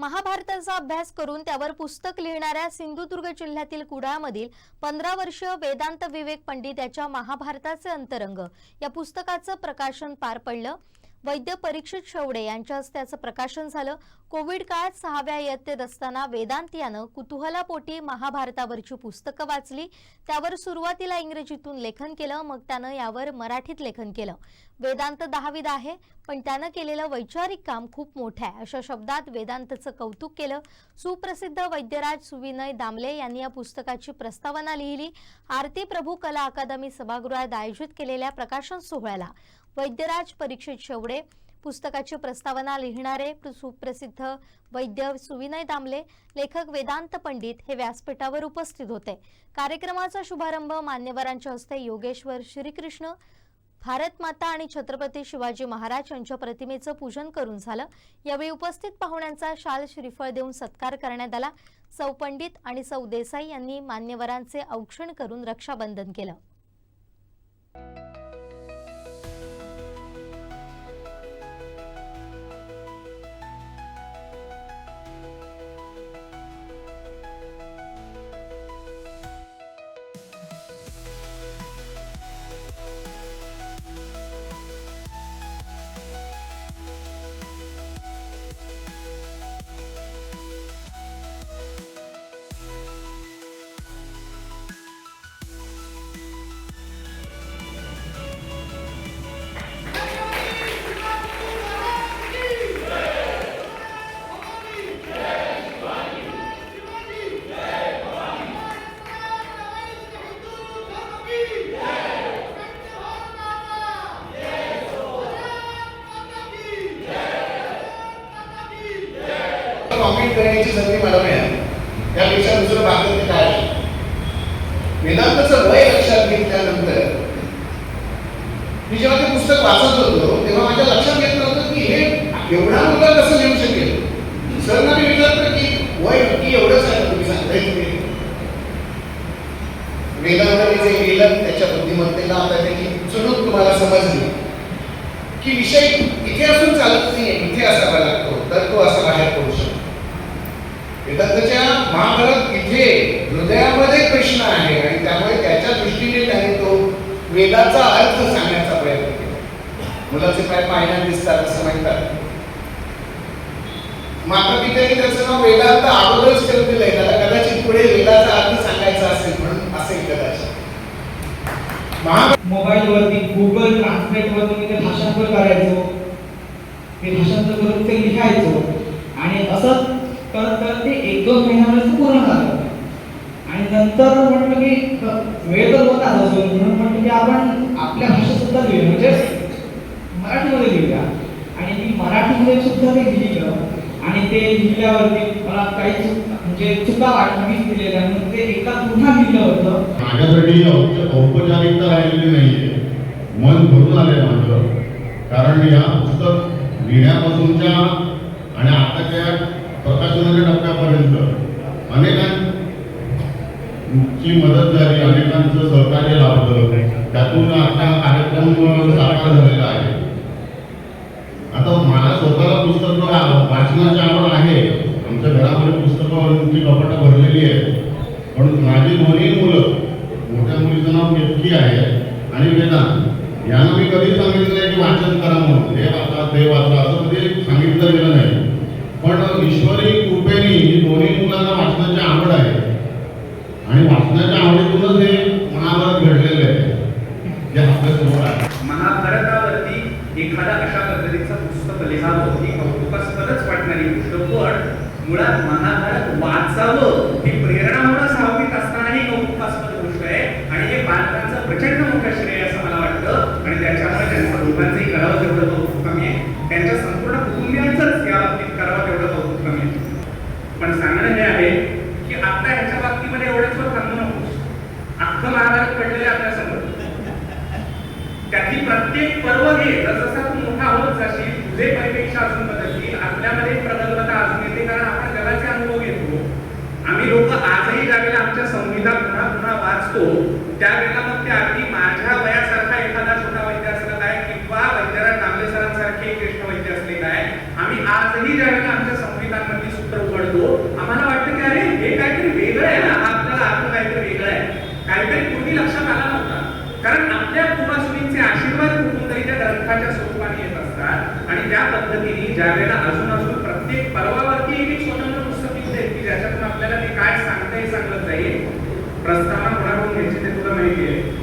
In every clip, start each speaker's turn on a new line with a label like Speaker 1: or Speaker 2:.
Speaker 1: महाभारताचा अभ्यास करून त्यावर पुस्तक लिहिणाऱ्या सिंधुदुर्ग जिल्ह्यातील कुडाळमधील पंधरा वर्षीय वेदांत विवेक पंडित याच्या महाभारताचे अंतरंग. या पुस्तकाचं प्रकाशन पार पडलं. वैद्य परीक्षित शेवडे यांच्या हस्ते याचं प्रकाशन झालं. कोविड काळात सहाव्या इयत्तेत असताना वेदांत यानं कुतूहलापोटी महाभारतावरची पुस्तकं वाचली. त्यावर सुरुवातीला इंग्रजीतून लेखन केलं मग त्यानं यावर मराठीत लेखन केलं. वेदांत दहावीत आहे पण त्यानं केलेलं वैचारिक काम खूप मोठं आहे. अशा शब्दात वेदांतचं कौतुक केलं. सुप्रसिद्ध वैद्यराज सुविनय दामले यांनी या पुस्तकाची प्रस्तावना लिहिली. आरती प्रभू कला अकादमी सभागृहात आयोजित केलेल्या प्रकाशन सोहळ्याला वैद्यराज परीक्षित शेवडे पुस्तकाची प्रस्तावना लिहिणारे सुप्रसिद्ध वैद्य सुविनय दामले लेखक वेदांत पंडित हे व्यासपीठावर उपस्थित होते. कार्यक्रमाचा शुभारंभ मान्यवरांच्या हस्ते योगेश्वर श्रीकृष्ण भारत माता आणि छत्रपती शिवाजी महाराज यांच्या प्रतिमेचं पूजन करून झालं. यावेळी उपस्थित पाहुण्यांचा शाल श्रीफळ देऊन सत्कार करण्यात आला. सौ पंडित आणि सौ देसाई यांनी मान्यवरांचे औक्षण करून रक्षाबंधन केलं.
Speaker 2: करण्याची संधी मला मिळाली. त्यापेक्षा दुसरं भाग्य काय वेदांताचं वय लक्षात घेतल्यानंतर मी जेव्हा ते पुस्तक वाचत होतो तेव्हा माझ्या लक्षात येत नव्हतं की हे एवढा मुलगा कसं लिहू शकेल? सरांना मी विचारलं की वय नक्की एवढंच आहे तुम्ही सांगताय तुम्ही वेदांताने जे लिहिलं त्याच्या बुद्धिमत्तेला आता त्याची चुणूक तुम्हाला समजली. की विषय इथे असून चालत नाहीये इथे असावा लागतो तर तो असा बाहेर पडू शकतो वेदांताच्या महाभारत इथे हृदयामध्ये कृष्ण आहे आणि त्यामुळे त्याच्या दृष्टीने त्याने तो वेदाचा अर्थ सांगण्याचा प्रयत्न केला. मुलाचे पाय पाहिल्या दिसतात असं म्हणतात. माता पित्याने त्याचं नाव वेदांत अगोदरच ठेवून दिलंय त्याला कदाचित पुढे वेदाचा अर्थ सांगायचा असेल म्हणून असेल कदाचित. महा
Speaker 3: मोबाईलवरती गुगल ट्रान्सलेटवर मी ते भाषांतर करायचो. ते भाषांतर करून ते लिहायचो. आणि असं करत करत ते एक दोन महिन्यामध्ये पूर्ण झालं. आणि नंतर म्हटलं की वेळ तर होता अजून. म्हणून म्हटलं की आपण आपल्या भाषेत सुद्धा लिहिलं म्हणजे मराठीमध्ये लिहिल्या आणि मी मराठीमध्ये सुद्धा ते लिहिलं. आणि ते लिहिल्यावरती मला काही म्हणजे चुका वाटणीच दिलेल्या. म्हणून ते एका पुन्हा लिहिलं होतं.
Speaker 4: माझ्यासाठी औपचारिकता राहिलेली नाहीये. मन भरून आले माझं. कारण या पुस्तक लिहिण्यापासूनच्या आणि आताच्या प्रकाशनाच्या टप्प्यापर्यंत अनेकांची मदत झाली अनेकांचं सहकार्य लाभलं. त्यातून आता कार्यक्रम साकार झालेला आहे. आता मला स्वतःला पुस्तक वाचनाची आवड आहे. आमच्या घरामध्ये पुस्तकांची कपाटं भरलेली आहेत. पण माझी दोन्ही मुलं मोठ्या मुलीचं नाव केतकी आहे आणि वेदांत. यांना मी कधी सांगितलं की वाचन करा म्हणून. हे वाचा ते वाचा असं कधी सांगितलं गेलं नाही. पण ईश्वरी कृपेने दोन्ही मुलांना वाचनाची आवड आहे. आणि वाचनाच्या आवडीतूनच हे महाभारत घडलेलं आहे. जे आपल्यासमोर आहे.
Speaker 5: महाभारतावरती एखादा अशा पद्धतीचं पुस्तक लिहावं ही कौतुकास्पदच वाटणारी गोष्ट. पण मुळात महाभारत वाचावं ही प्रेरणा म्हणून सहावीत असतानाही कौतुकास्पद गोष्ट आहे. आणि हे बालकांचं प्रचंड मोठं श्रेय असं मला वाटतं. सांगणं हे आहे की आता ह्याच्या बाबतीमध्ये एवढंच वर थांबू नकोस. अख्खं महाभारत पडलेलं आपल्यासमोर. त्यातली प्रत्येक पर्व घे जसा तू मोठा होत जाशील तुझे परिपेक्षा अजून बदलतील आपल्यामध्ये प्रगल्भता अजून येते कारण आपण जगाचे अनुभव घेतो. आम्ही लोक आजही ज्यावेळेला आमच्या संविधान पुन्हा पुन्हा वाचतो त्यावेळेला मग ते अगदी माझ्या वयासारखा एखादा छोटा वैद्य असला काय किंवा वैद्यराज दामले सरांसारखे ज्येष्ठ वैद्य असले काय आम्ही आजही ज्या स्वामींचे आशीर्वाद कुठून तरी त्या ग्रंथाच्या स्वरूपाने येत असतात. आणि त्या पद्धतीने ज्या वेळेला अजून अजून प्रत्येक पर्वावरती एक एक स्वतंत्र पुस्तक निघते की ज्याच्यातून आपल्याला ते काय सांगता हे सांगत जाईल प्रस्तावना कोणाकडून घ्यायची ते तुला माहिती आहे.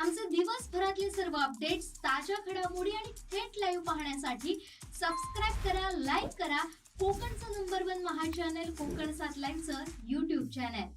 Speaker 6: आमचे दिवसभरातले सर्व अपडेट्स ताज्या घडामोडी आणि थेट लाईव्ह पाहण्यासाठी सबस्क्राईब करा लाईक करा. कोकणचं नंबर वन महा चॅनल कोकण सात लाईनचं यूट्यूब चॅनल